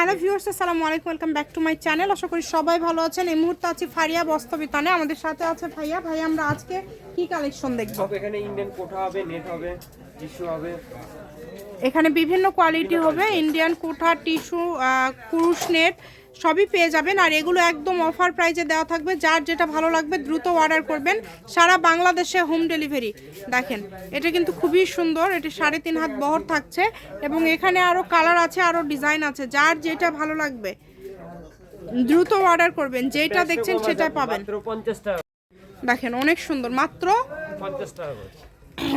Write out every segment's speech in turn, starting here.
Hello viewers আসসালামু আলাইকুম welcome back to my channel. আশা করি সবাই ভালো আছেন। এই মুহূর্তে আছি ফারিয়া বস্তবিতানে আমাদের সাথে আছে ভাইয়া। ভাইয়া আমরা আজকে কি কালেকশন দেখব? এখানে ইন্ডিয়ান কোঠা হবে নেট হবে টিস্যু হবে। এখানে বিভিন্ন কোয়ালিটি হবে। ইন্ডিয়ান কোঠা টিস্যু কুরুশ নেট সবই পেয়ে যাবেন আর এগুলো একদম অফার প্রাইজে দেওয়া থাকবে। যার যেটা ভালো লাগবে দ্রুত অর্ডার করবেন। সারা বাংলাদেশে হোম ডেলিভারি দেখেন এটা কিন্তু খুবই সুন্দর। এটি সাড়ে তিন হাত বহর থাকছে এবং এখানে আরও কালার আছে আরও ডিজাইন আছে। যার যেটা ভালো লাগবে দ্রুত অর্ডার করবেন। যেটা দেখছেন সেটা পাবেন। দেখেন অনেক সুন্দর। মাত্র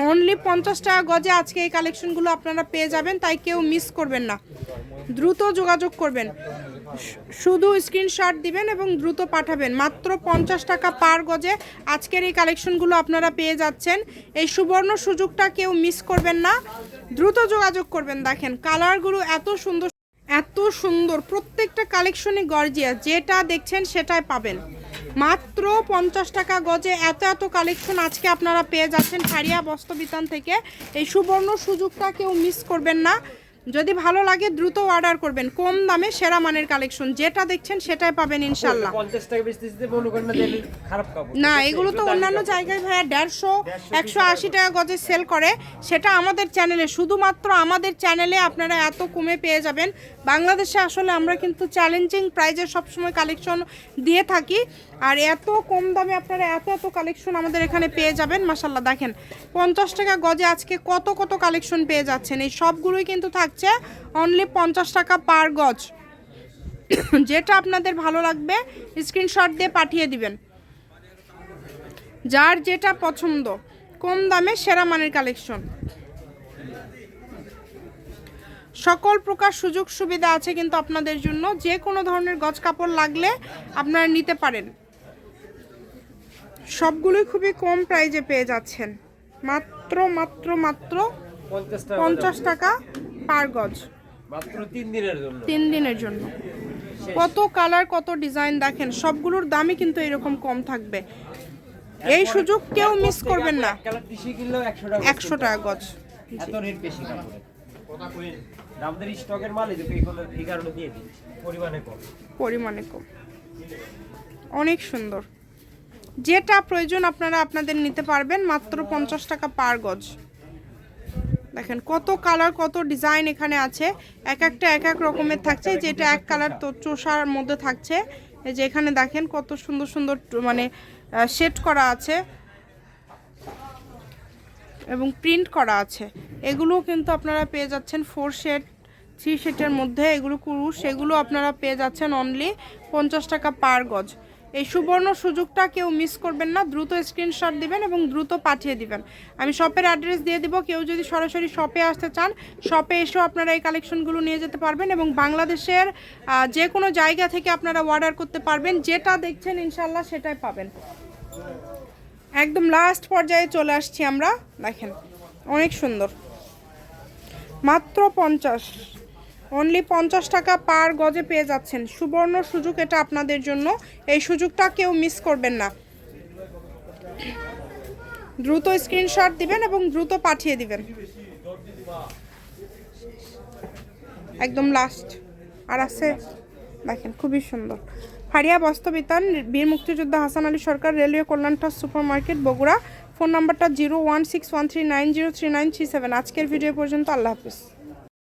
অনলি পঞ্চাশ টাকা গজে আজকে এই কালেকশনগুলো আপনারা পেয়ে যাবেন। তাই কেউ মিস করবেন না। দ্রুত যোগাযোগ করবেন। শুধু স্ক্রিনশট দিবেন এবং দ্রুত পাঠাবেন। মাত্র পঞ্চাশ টাকা পার গজে আজকের এই কালেকশনগুলো আপনারা পেয়ে যাচ্ছেন। এই সুবর্ণ সুযোগটা কেউ মিস করবেন না। দ্রুত যোগাযোগ করবেন। দেখেন কালারগুলো এত সুন্দর এত সুন্দর। প্রত্যেকটা কালেকশনই গর্জিয়া যেটা দেখছেন সেটাই পাবেন। মাত্র পঞ্চাশ টাকা গজে এত এত কালেকশন আজকে আপনারা পেয়ে যাচ্ছেন। ফারিয়া বস্ত্রবিতান থেকে। এই সুবর্ণ সুযোগটা কেউ মিস করবেন না। যদি ভালো লাগে দ্রুত অর্ডার করবেন। কম দামে সেরা মানের কালেকশন যেটা দেখছেন সেটাই পাবেন ইনশাল্লাহ। না এগুলো তো অন্যান্য জায়গায় ভাইয়া দেড়শো একশো আশি টাকা গজে সেল করে। সেটা আমাদের চ্যানেলে শুধুমাত্র আমাদের চ্যানেলে আপনারা এত কমে পেয়ে যাবেন। বাংলাদেশে আসলে আমরা কিন্তু চ্যালেঞ্জিং প্রাইজে সবসময় কালেকশন দিয়ে থাকি। আর এত কম দামে আপনারা এত এত কালেকশন আমাদের এখানে পেয়ে যাবেন। মাসাল্লাহ দেখেন পঞ্চাশ টাকা গজে আজকে কত কত কালেকশন পেয়ে যাচ্ছেন। এই সবগুলোই কিন্তু থাকছে অনলি পঞ্চাশ টাকা পার গজ। যেটা আপনাদের ভালো লাগবে স্ক্রিনশট দিয়ে পাঠিয়ে দিবেন। যার যেটা পছন্দ কম দামে সেরা মানের কালেকশন সকল প্রকার সুযোগ সুবিধা আছে কিন্তু আপনাদের জন্য যে কোনো ধরনের গজ কাপড় লাগলে আপনারা নিতে পারেন। সবগুলোই খুবই কম প্রাইজে পেয়ে যাচ্ছেন। মাত্র মাত্র মাত্র পঞ্চাশ টাকা পঞ্চাশ টাকা পার গজ। মাত্র তিন দিনের জন্য। তিন দিনের জন্য। কত কালার কত ডিজাইন দেখেন সবগুলোর দামই কিন্তু এরকম কম থাকবে। এই সুযোগ কেউ মিস করবেন না। একশো টাকা গজ। আমাদের স্টকের মাল এই কারণে দিয়ে কম। পরিমাণে কম। অনেক সুন্দর। যেটা প্রয়োজন আপনারা আপনাদের নিতে পারবেন মাত্র পঞ্চাশ টাকা পার গজ। দেখেন কত কালার কত ডিজাইন এখানে আছে। এক একটা, এক এক রকমের থাকছে। যেটা এক কালার তো চোষার মধ্যে থাকছে। যে এখানে দেখেন কত সুন্দর সুন্দর মানে শেড করা আছে। এবং প্রিন্ট করা আছে। এগুলোও কিন্তু আপনারা পেয়ে যাচ্ছেন ফোর শেড থ্রি শেটের মধ্যে। এগুলো কুরুশ, এগুলো আপনারা পেয়ে যাচ্ছেন অনলি পঞ্চাশ টাকা পার গজ। এই সুবর্ণ সুযোগটা কেউ মিস করবেন না। দ্রুত স্ক্রিনশট দিবেন এবং দ্রুত পাঠিয়ে দিবেন। আমি শপের অ্যাড্রেস দিয়ে দিব। কেউ যদি সরাসরি শপে আসতে চান শপে এসেও আপনারা এই কালেকশনগুলো নিয়ে যেতে পারবেন এবং বাংলাদেশের যে কোনো জায়গা থেকে আপনারা অর্ডার করতে পারবেন। যেটা দেখছেন ইনশাল্লাহ সেটাই পাবেন। একদম লাস্ট পর্যায়ে চলে আসছি আমরা। দেখেন, অনেক সুন্দর। মাত্র পঞ্চাশ। অনলি পঞ্চাশ টাকা পার গজে পেয়ে যাচ্ছেন। সুবর্ণ সুযোগ এটা আপনাদের জন্য। এই সুযোগটা কেউ মিস করবেন না। দ্রুত স্ক্রিনশট দিবেন এবং দ্রুত পাঠিয়ে দিবেন। একদম লাস্ট আর আছে, দেখেন, খুবই সুন্দর। ফারিয়া বস্তবিতান বীর মুক্তিযোদ্ধা হাসান আলী সরকার, রেলওয়ে কল্যাণ trust super market Bogura. Phone নাম্বারটা zero one six one three nine zero three nine three seven. আজকের ভিডিও পর্যন্ত আল্লাহ হাফিজ।